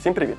Всім привіт!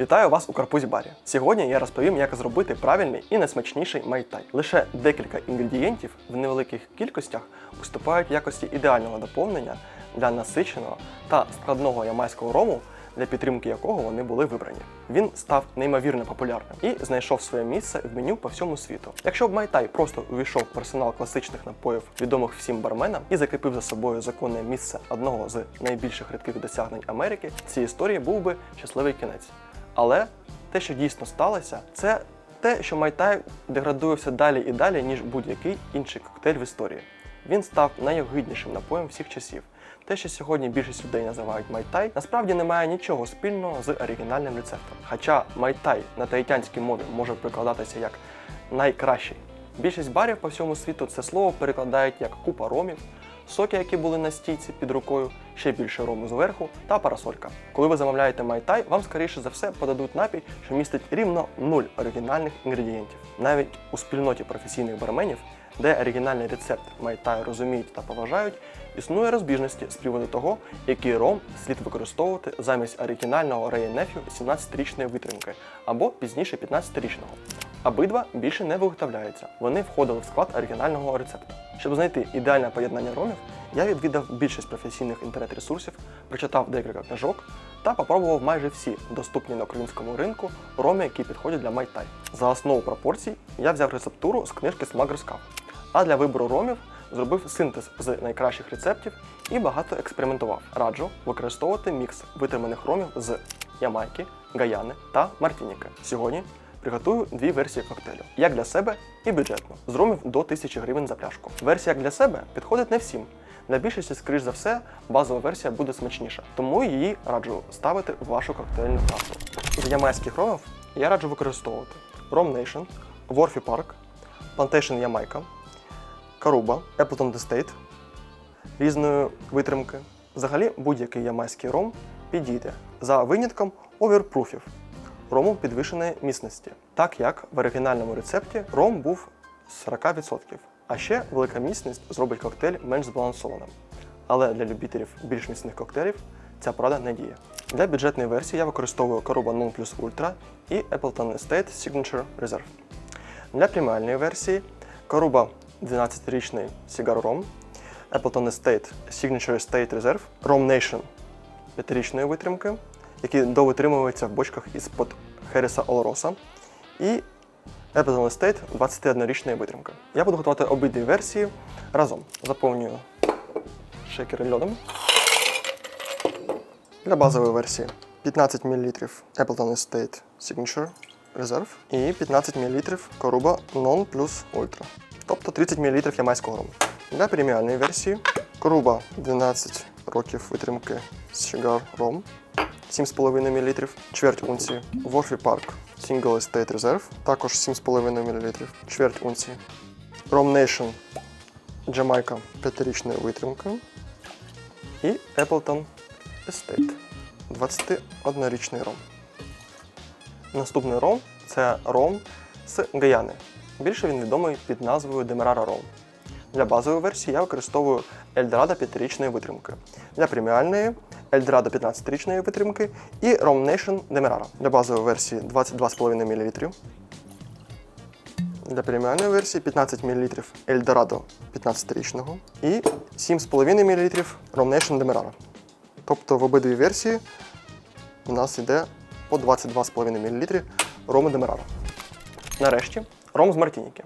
Вітаю вас у Карпузі Барі. Сьогодні я розповім, як зробити правильний і найсмачніший майтай. Лише декілька інгредієнтів в невеликих кількостях уступають якості ідеального доповнення для насиченого та складного ямайського рому, для підтримки якого вони були вибрані. Він став неймовірно популярним і знайшов своє місце в меню по всьому світу. Якщо б майтай просто увійшов в арсенал класичних напоїв, відомих всім барменам, і закріпив за собою законне місце одного з найбільших рідких досягнень Америки, цій історії був би щасливий кінець. Але те, що дійсно сталося, це те, що майтай деградує все далі і далі, ніж будь-який інший коктейль в історії. Він став найогиднішим напоєм всіх часів. Те, що сьогодні більшість людей називають майтай, насправді не має нічого спільного з оригінальним рецептом. Хоча майтай на таїтянській мові може перекладатися як найкращий. Більшість барів по всьому світу це слово перекладають як купа ромів, соки, які були на стійці під рукою, ще більше рому зверху та парасолька. Коли ви замовляєте майтай, вам скоріше за все подадуть напій, що містить рівно нуль оригінальних інгредієнтів. Навіть у спільноті професійних барменів, де оригінальний рецепт майтай розуміють та поважають, існує розбіжності з приводу того, який ром слід використовувати замість оригінального Ray 17-річної витримки або пізніше 15-річного. Обидва більше не виготовляються. Вони входили в склад оригінального рецепту. Щоб знайти ідеальне поєднання ромів, я відвідав більшість професійних інтернет-ресурсів, прочитав декілька книжок та попробував майже всі доступні на українському ринку роми, які підходять для майтай. За основу пропорцій я взяв рецептуру з книжки Smuggler's Cove. А для вибору ромів зробив синтез з найкращих рецептів і багато експериментував. Раджу використовувати мікс витриманих ромів з Ямайки, Гаяни та Мартініки. Сьогодні приготую дві версії коктейлю: як для себе і бюджетно, з ромів до 1000 гривень за пляшку. Версія як для себе підходить не всім. Для більшості, скоріш за все, базова версія буде смачніша, тому її раджу ставити в вашу коктейльну карту. З ямайських ромів я раджу використовувати Rom Nation, Ворфі Park, Plantation Jamaica, Каруба, Appleton Estate різної витримки. Взагалі будь-який ямайський ром підійде за винятком оверпруфів рому підвищеної міцності, так як в оригінальному рецепті ром був 40%. А ще велика міцність зробить коктейль менш збалансованим. Але для любителів більш міцних коктейлів ця порада не діє. Для бюджетної версії я використовую Caruba Non Plus Ultra і Appleton Estate Signature Reserve. Для преміальної версії Caruba 12-річний Cigar Rom, Appleton Estate Signature Estate Reserve, Rom Nation 5-річної витримки, які довитримуються в бочках із-под Херіса Олороса, і Appleton Estate 21-річної витримки. Я буду готувати обидві версії разом. Заповнюю шейкери льодом. Для базової версії 15 мл Appleton Estate Signature Reserve і 15 мл Caruba Non Plus Ultra. Тобто 30 мл ямайського рому. Для преміальної версії Caruba 12 років витримки з Cigar Rom 7,5 мл, чверть унції. Ворфі Park Single Estate Reserve, також 7,5 мл, чверть унції. Rom Nation Jamaica 5-річною витримкою. І Appleton Estate 21-річний ром. Наступний ром це ром з Гаяни. Більше він відомий під назвою Demerara Rom. Для базової версії я використовую Eldorado 5-річної витримки. Для преміальної Eldorado 15-річної витримки і Rom Nation Demerara. Для базової версії 22,5 мл. Для преміальної версії 15 мл Eldorado 15-річного і 7,5 мл Rom Nation Demerara. Тобто в обидві версії у нас йде по 22,5 мл рому Демерара. Нарешті ром з Мартініки.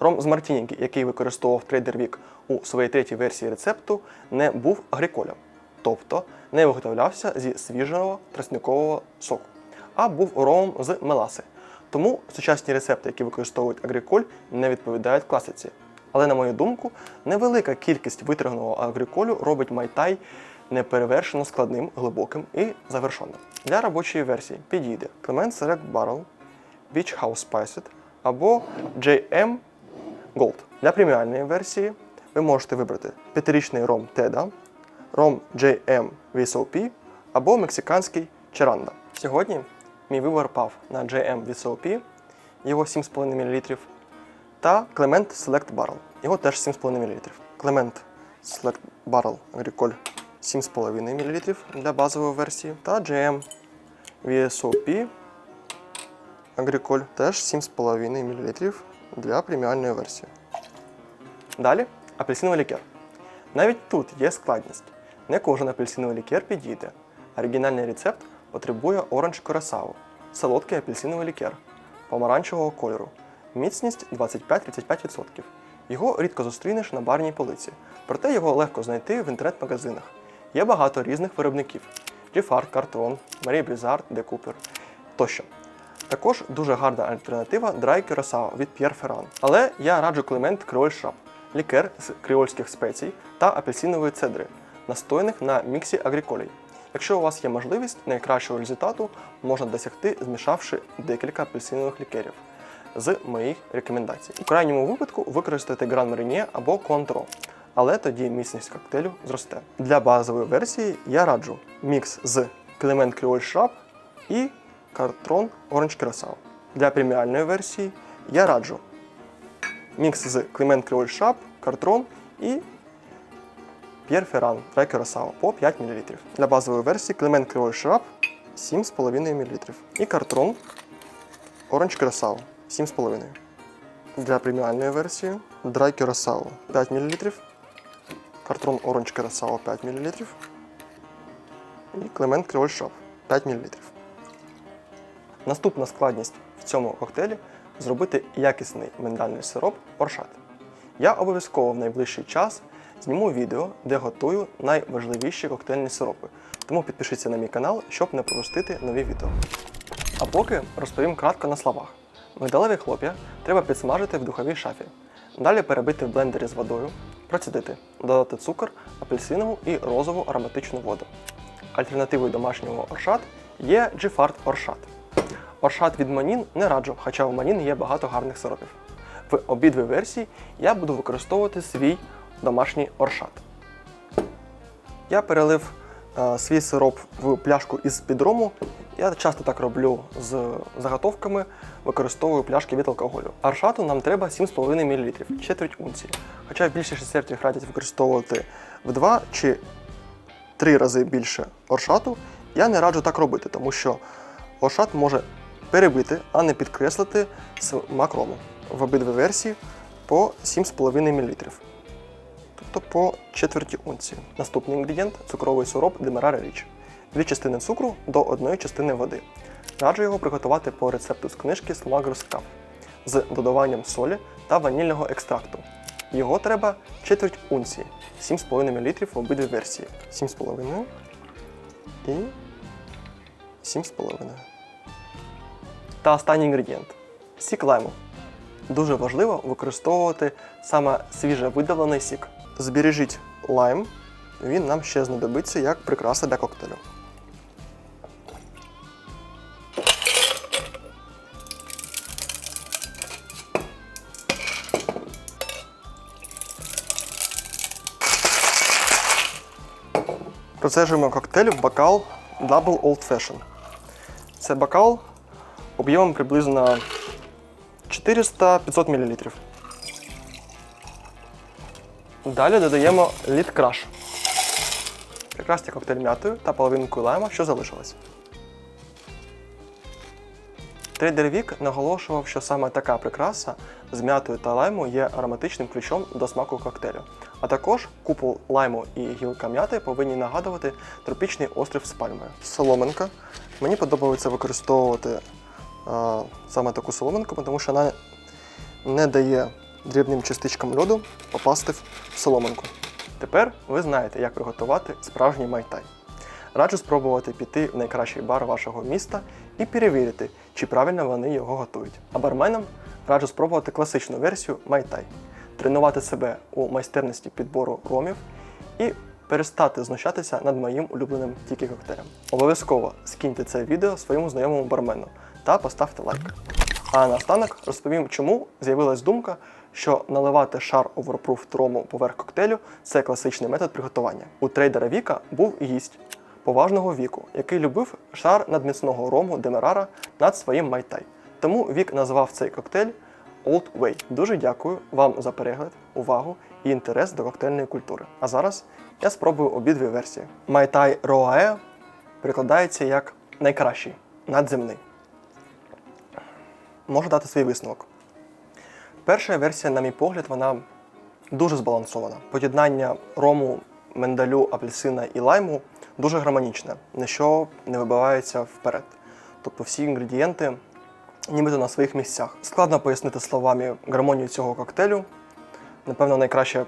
Ром з Мартініки, який використовував трейдер Вік у своїй третій версії рецепту, не був агриколем, тобто не виготовлявся зі свіжого тростникового соку, а був ромом з меласи. Тому сучасні рецепти, які використовують агриколь, не відповідають класиці. Але, на мою думку, невелика кількість витриманого агриколю робить майтай неперевершено складним, глибоким і завершеним. Для робочої версії підійде Clement Select Barrel, Beach House Spiced або JM Gold. Для преміальної версії ви можете вибрати 5-річний ром Теда, ром JM VSOP або мексиканський Черанда. Сьогодні мій вибір пав на JM VSOP, його 7,5 мл, та Clement Select Barrel, його теж 7,5 мл. Clement Select Barrel Agricole 7,5 мл для базової версії та GM VSOP Agricole теж 7,5 мл для преміальної версії. Далі апельсиновий лікер. Навіть тут є складність. Не кожен апельсиновий лікер підійде. Оригінальний рецепт потребує оранж Curaçao, солодкий апельсиновий лікер помаранчевого кольору. Міцність 25-35%. Його рідко зустрінеш на барній полиці, проте його легко знайти в інтернет-магазинах. Є багато різних виробників: Cartron, Marie Blizzard, De Cooper тощо. Також дуже гарна альтернатива Dry Curaçao від Pierre Ferrand. Але я раджу Клемент Creole Shrub – лікер з креольських спецій та апельсинової цедри, настояних на міксі агріколій. Якщо у вас є можливість, найкращого результату можна досягти, змішавши декілька апельсинових лікерів з моїх рекомендацій. У крайньому випадку використайте Гран Marinier або Cointreau, але тоді міцність коктейлю зросте. Для базової версії я раджу мікс з Clement Creole Shrub і Cartron Orange Curaçao. Для преміальної версії я раджу мікс з Clement Creole Shrub, Cartron і Pierre Ferrand Curaçao по 5 мл. Для базової версії Clement Creole Shrub 7,5 мл. І Cartron Orange Curaçao 7,5. Для преміальної версії Dry Curaçao 5 мл. Cartron Orange Curaçao 5 мл. І Creole Shrub 5 мл. Наступна складність в цьому коктейлі зробити якісний миндальний сироп оршат. Я обов'язково в найближчий час зніму відео, де готую найважливіші коктейльні сиропи. Тому підпишіться на мій канал, щоб не пропустити нові відео. А поки розповім кратко на словах. Мигдалеві хлоп'я треба підсмажити в духовій шафі. Далі перебити в блендері з водою, процідити, додати цукор, апельсинову і розову ароматичну воду. Альтернативою домашнього оршат є Giffard Оршат. Оршат від Манін не раджу, хоча в Манін є багато гарних сиропів. В обидві версії я буду використовувати свій домашній оршат. Я перелив е, свій сироп в пляшку із підрому. Я часто так роблю з заготовками, використовую пляшки від алкоголю. Оршату нам треба 7,5 мл, четверть унції. Хоча в більшість рецептів радять використовувати в 2 чи 3 рази більше оршату, я не раджу так робити, тому що оршат може перебити, а не підкреслити смак рому. В обидві версії по 7,5 мл. Тобто по четверті унції. Наступний інгредієнт цукровий сироп Демерара Річ. Дві частини цукру до одної частини води. Раджу його приготувати по рецепту з книжки Sluggers Cup з додаванням солі та ванільного екстракту. Його треба четверть унції, 7,5 мл в обидві версії. 7,5 і 7,5. Та останній інгредієнт сік лайму. Дуже важливо використовувати саме свіже видавлений сік. Збережіть лайм, він нам ще знадобиться як прикраса для коктейлю. Процежуємо коктейль в бокал Double Old Fashion. Це бокал об'ємом приблизно 400-500 мл. Далі додаємо лід краш. Прекрасний коктейль м'ятою та половинкою лайма, що залишилось. Трейдер Вік наголошував, що саме така прикраса з м'ятою та лайму є ароматичним ключом до смаку коктейлю. А також купол лайму і гілка м'яти повинні нагадувати тропічний острів з пальмою. Соломинка. Мені подобається використовувати а, саме таку соломинку, тому що вона не дає дрібним частичкам льоду попасти в соломинку. Тепер ви знаєте, як приготувати справжній майтай. Раджу спробувати піти в найкращий бар вашого міста і перевірити, чи правильно вони його готують. А барменам раджу спробувати класичну версію майтай, тренувати себе у майстерності підбору ромів і перестати знущатися над моїм улюбленим тільки коктейлем. Обов'язково скиньте це відео своєму знайомому бармену та поставте лайк. А наостанок розповім, чому з'явилась думка, що наливати шар оверпруф трому поверх коктейлю це класичний метод приготування. У трейдера Віка був гість поважного віку, який любив шар надміцного рому Демерара над своїм майтай. Тому Вік назвав цей коктейль Old Way. Дуже дякую вам за перегляд, увагу і інтерес до коктейльної культури. А зараз я спробую обидві версії. Майтай Роаe перекладається як найкращий. надземний. Можу дати свій висновок. Перша версія, на мій погляд, вона дуже збалансована. Поєднання рому, миндалю, апельсина і лайму дуже гармонічне, ніщо не вибивається вперед. Тобто всі інгредієнти нібито на своїх місцях. Складно пояснити словами гармонію цього коктейлю. Напевно, найкраще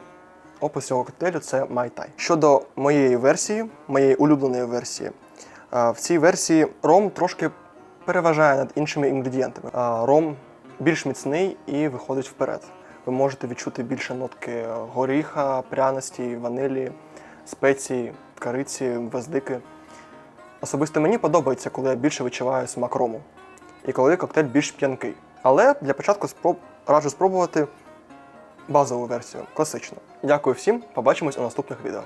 опис цього коктейлю це майтай. Щодо моєї версії, моєї улюбленої версії, е, в цій версії ром трошки переважає над іншими інгредієнтами. Ром більш міцний і виходить вперед. Ви можете відчути більше нотки горіха, пряності, ванилі, спеції, кориці, гвоздики. Особисто мені подобається, коли я більше відчуваю смак рому. І коли коктейль більш п'янкий. Але для початку спроб... раджу спробувати базову версію, класичну. Дякую всім, побачимось у наступних відео.